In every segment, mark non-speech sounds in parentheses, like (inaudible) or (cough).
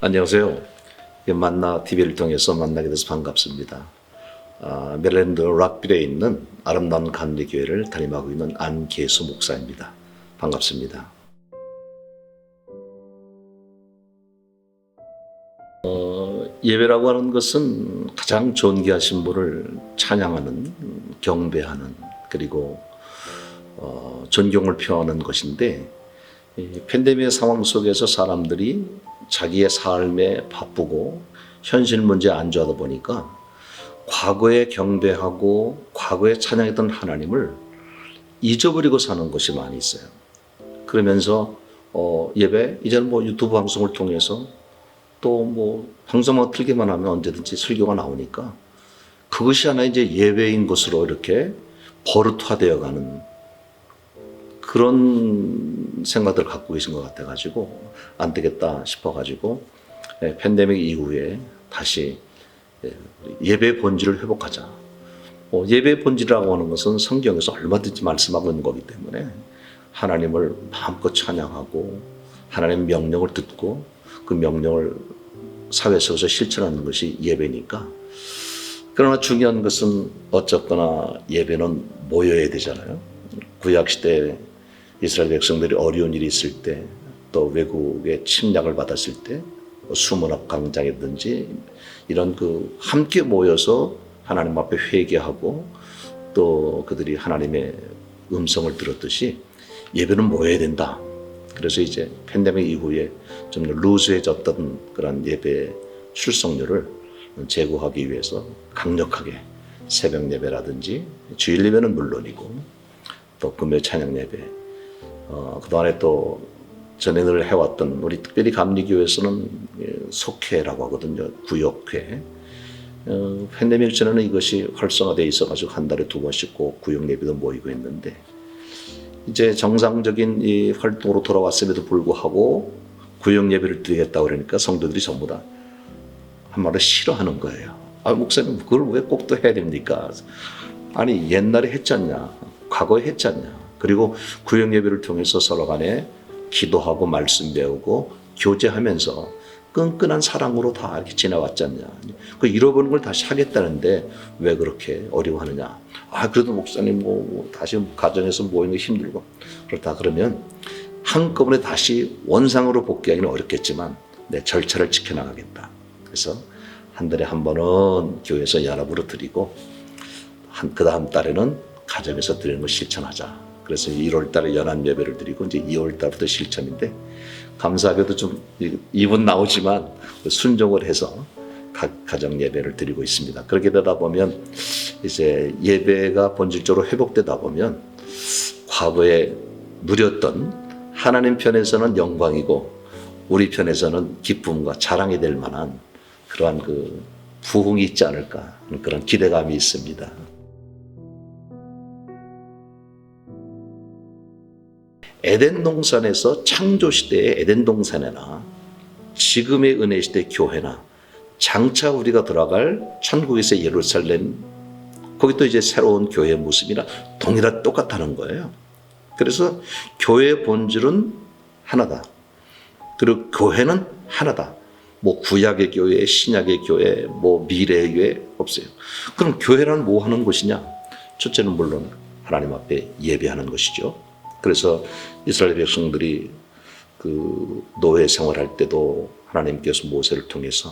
안녕하세요. 이 만나 TV를 통해서 만나게 돼서 반갑습니다. 아, 메릴랜드 락빌에 있는 아름다운 감리교회를 담임하고 있는 안계수 목사입니다. 반갑습니다. 어, 예배라고 하는 것은 가장 존귀하신 분을 찬양하는, 경배하는, 그리고 어, 존경을 표하는 것인데 이 팬데믹 상황 속에서 사람들이 자기의 삶에 바쁘고 현실 문제에 안주하다 보니까 과거에 경배하고 과거에 찬양했던 하나님을 잊어버리고 사는 것이 많이 있어요. 그러면서 어, 예배 이제는 뭐 유튜브 방송을 통해서 또 뭐 방송만 틀기만 하면 언제든지 설교가 나오니까 그것이 하나 이제 예배인 것으로 이렇게 버릇화되어 가는 그런 생각들을 갖고 계신 것 같아가지고 안 되겠다 싶어가지고 예, 팬데믹 이후에 다시 예, 예배 본질을 회복하자. 어, 예배 본질이라고 하는 것은 성경에서 얼마든지 말씀하고 있는 거기 때문에 하나님을 마음껏 찬양하고 하나님의 명령을 듣고 그 명령을 사회 속에서 실천하는 것이 예배니까 그러나 중요한 것은 어쨌거나 예배는 모여야 되잖아요. 구약 시대 이스라엘 백성들이 어려운 일이 있을 때, 또 외국의 침략을 받았을 때, 뭐 수문학 광장이든지 이런 그 함께 모여서 하나님 앞에 회개하고 또 그들이 하나님의 음성을 들었듯이 예배는 모여야 된다. 그래서 이제 팬데믹 이후에 좀 루즈해졌던 그런 예배 출석률을 제고하기 위해서 강력하게 새벽 예배라든지 주일 예배는 물론이고 또 금요 찬양 예배 어, 그동안에 또늘 해왔던 우리 특별히 감리교회에서는 예, 속회라고 하거든요. 구역회. 어, 팬데믹 전에는 이것이 활성화되어 있어가지고 한 달에 두 번씩 꼭 구역 예배도 모이고 했는데 이제 정상적인 이 활동으로 돌아왔음에도 불구하고 구역 예배를 드리겠다고 그러니까 성도들이 전부 다 한마디로 싫어하는 거예요. 아, 목사님 그걸 왜 꼭 또 해야 됩니까? 아니 옛날에 했잖냐, 과거에 했잖냐. 그리고 구역 예배를 통해서 서로 간에 기도하고 말씀 배우고 교제하면서 끈끈한 사랑으로 다 이렇게 지나왔잖냐. 그 잃어버린 걸 다시 하겠다는데 왜 그렇게 어려워하느냐. 아, 그래도 목사님 뭐, 뭐 다시 가정에서 모이는 거 힘들고. 그렇다 그러면 한꺼번에 다시 원상으로 복귀하기는 어렵겠지만 내 절차를 지켜나가겠다. 그래서 한 달에 한 번은 교회에서 연합으로 드리고 한, 그 다음 달에는 가정에서 드리는 걸 실천하자. 그래서 1월 달에 연합 예배를 드리고 이제 2월 달부터 실천인데 감사하게도 좀 이분 나오지만 순종을 해서 각 가정 예배를 드리고 있습니다. 그렇게 되다 보면 이제 예배가 본질적으로 회복되다 보면 과거에 누렸던 하나님 편에서는 영광이고 우리 편에서는 기쁨과 자랑이 될 만한 그러한 그 부흥이 있지 않을까 그런 기대감이 있습니다. 에덴 동산에서 창조 시대의 에덴 동산에나 지금의 은혜 시대 교회나 장차 우리가 들어갈 천국에서 예루살렘 거기 또 이제 새로운 교회의 모습이나 동일한 똑같다는 거예요. 그래서 교회의 본질은 하나다. 그리고 교회는 하나다. 뭐 구약의 교회, 신약의 교회, 뭐 미래의 교회 없어요. 그럼 교회란 뭐 하는 곳이냐? 첫째는 물론 하나님 앞에 예배하는 것이죠. 그래서 이스라엘 백성들이 그 노예 생활할 때도 하나님께서 모세를 통해서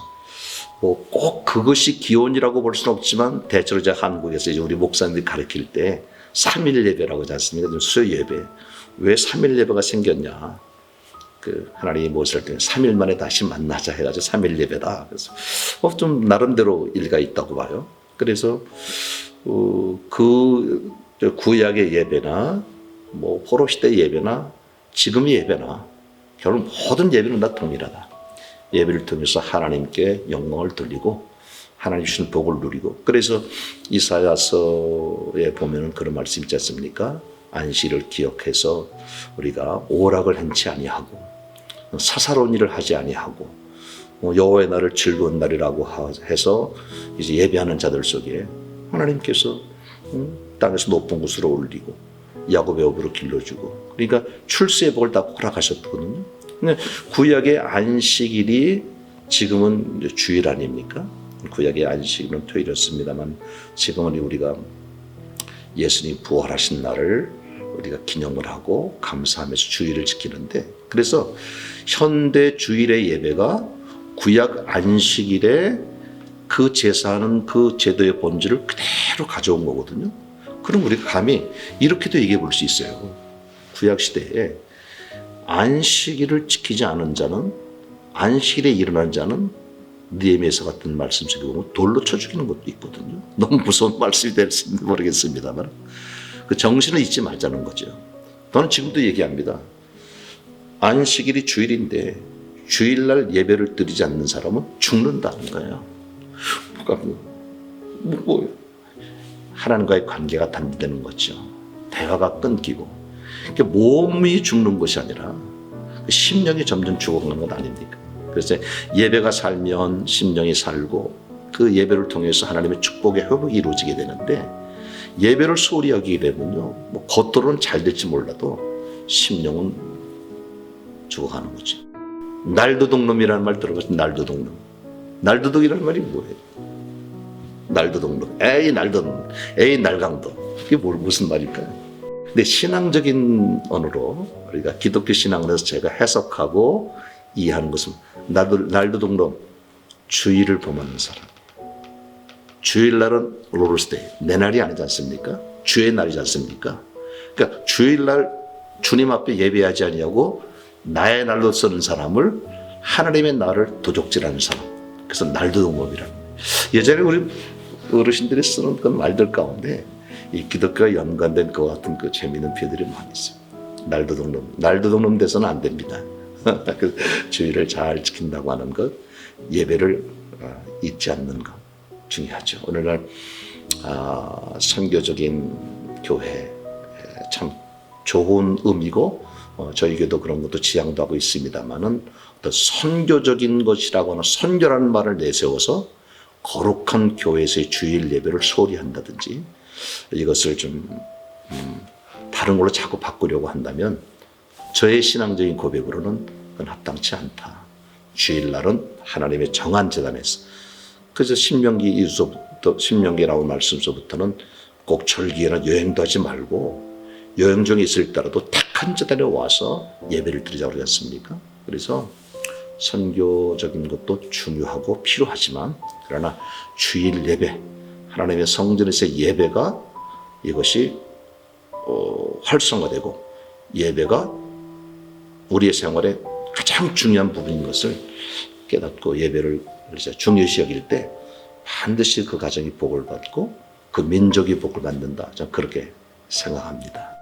뭐 꼭 그것이 기원이라고 볼 수는 없지만 대체로 이제 한국에서 이제 우리 목사님들이 가르칠 때 3일 예배라고 하지 않습니까? 수요 예배. 왜 3일 예배가 생겼냐? 그 하나님이 모세를 통해 3일 만에 다시 만나자 해가지고 3일 예배다. 그래서 어, 좀 나름대로 일가 있다고 봐요. 그래서 어, 그 구약의 예배나 뭐 포로 시대 예배나 지금의 예배나 결국 모든 예배는 다 동일하다. 예배를 통해서 하나님께 영광을 돌리고 하나님 주신 복을 누리고 그래서 이사야서에 보면은 그런 말씀 있지 않습니까? 안식을 기억해서 우리가 오락을 행치 아니하고 사사로운 일을 하지 아니하고 뭐 여호와의 날을 즐거운 날이라고 해서 이제 예배하는 자들 속에 하나님께서 땅에서 높은 곳으로 올리고 야곱의 업으로 길러주고 그러니까 출세의 복을 다 허락하셨거든요. 근데 구약의 안식일이 지금은 주일 아닙니까? 구약의 안식일은 토요일이었습니다만 지금은 우리가 예수님 부활하신 날을 우리가 기념을 하고 감사하면서 주일을 지키는데 그래서 현대 주일의 예배가 구약 안식일에 그 제사하는 그 제도의 본질을 그대로 가져온 거거든요. 그럼 우리가 감히 이렇게도 얘기해 볼 수 있어요. 구약 시대에 안식일을 지키지 않은 자는 안식일에 일어난 자는 니에미에서 같은 말씀 속에 보면 돌로 쳐 죽이는 것도 있거든요. (laughs) 너무 무서운 말씀이 될지 모르겠습니다만 그 정신을 잊지 말자는 거죠. 저는 지금도 얘기합니다. 안식일이 주일인데 주일날 예배를 드리지 않는 사람은 죽는다는 거예요. 뭐가 뭐, 뭐 하나님과의 관계가 단절되는 거죠. 대화가 끊기고 그러니까 몸이 죽는 것이 아니라 그 심령이 점점 죽어가는 것 아닙니까? 그래서 예배가 살면 심령이 살고 그 예배를 통해서 하나님의 축복의 회복이 이루어지게 되는데 예배를 소홀히 여기게 되면요, 뭐 겉으로는 잘 될지 몰라도 심령은 죽어가는 거죠. 날도둑놈이라는 말 들어봤죠? 날도둑놈. 날도둑이라는 말이 뭐예요? 날도둑놈. 에이 날도둑. 에이 날강도. 이게 뭘 무슨 말일까요? 근데 신앙적인 언어로 우리가 기독교 신앙에서 제가 해석하고 이해하는 것은 나도 날도둑놈 주의를 범하는 사람. 주일날은 로르스데이 내 날이 아니지 않습니까? 주의 날이지 않습니까? 그러니까 주일날 주님 앞에 예배하지 아니하고 나의 날로 쓰는 사람을 하나님의 날을 도적질하는 사람. 그래서 날도둑놈이라는 거예요. 예전에 우리 어르신들이 쓰는 그 말들 가운데 이 기독교와 연관된 것 같은 그 재미있는 표현들이 많이 있어요. 날도둑놈, 날도둑놈 돼서는 안 됩니다. (laughs) 그 주의를 잘 지킨다고 하는 것, 예배를 어, 잊지 않는 것 중요하죠. 오늘날 아, 선교적인 교회 에, 참 좋은 의미고 어, 저희 교도 그런 것도 지향도 하고 있습니다만은 어떤 선교적인 것이라고 하는 선교라는 말을 내세워서 거룩한 교회에서의 주일 예배를 소홀히 한다든지 이것을 좀 음, 다른 걸로 자꾸 바꾸려고 한다면 저의 신앙적인 고백으로는 그건 합당치 않다. 주일날은 하나님의 정한 재단에서 그래서 신명기 이서부터 신명기 나온 말씀서부터는 꼭 절기에는 여행도 하지 말고 여행 중에 있을 때라도 탁한 재단에 와서 예배를 드리자고 그러지 않습니까? 그래서 선교적인 것도 중요하고 필요하지만 그러나 주일 예배 하나님의 성전에서의 예배가 이것이 어, 활성화되고 예배가 우리의 생활에 가장 중요한 부분인 것을 깨닫고 예배를 이제 중요시 여길 때 반드시 그 가정이 복을 받고 그 민족이 복을 받는다. 저는 그렇게 생각합니다.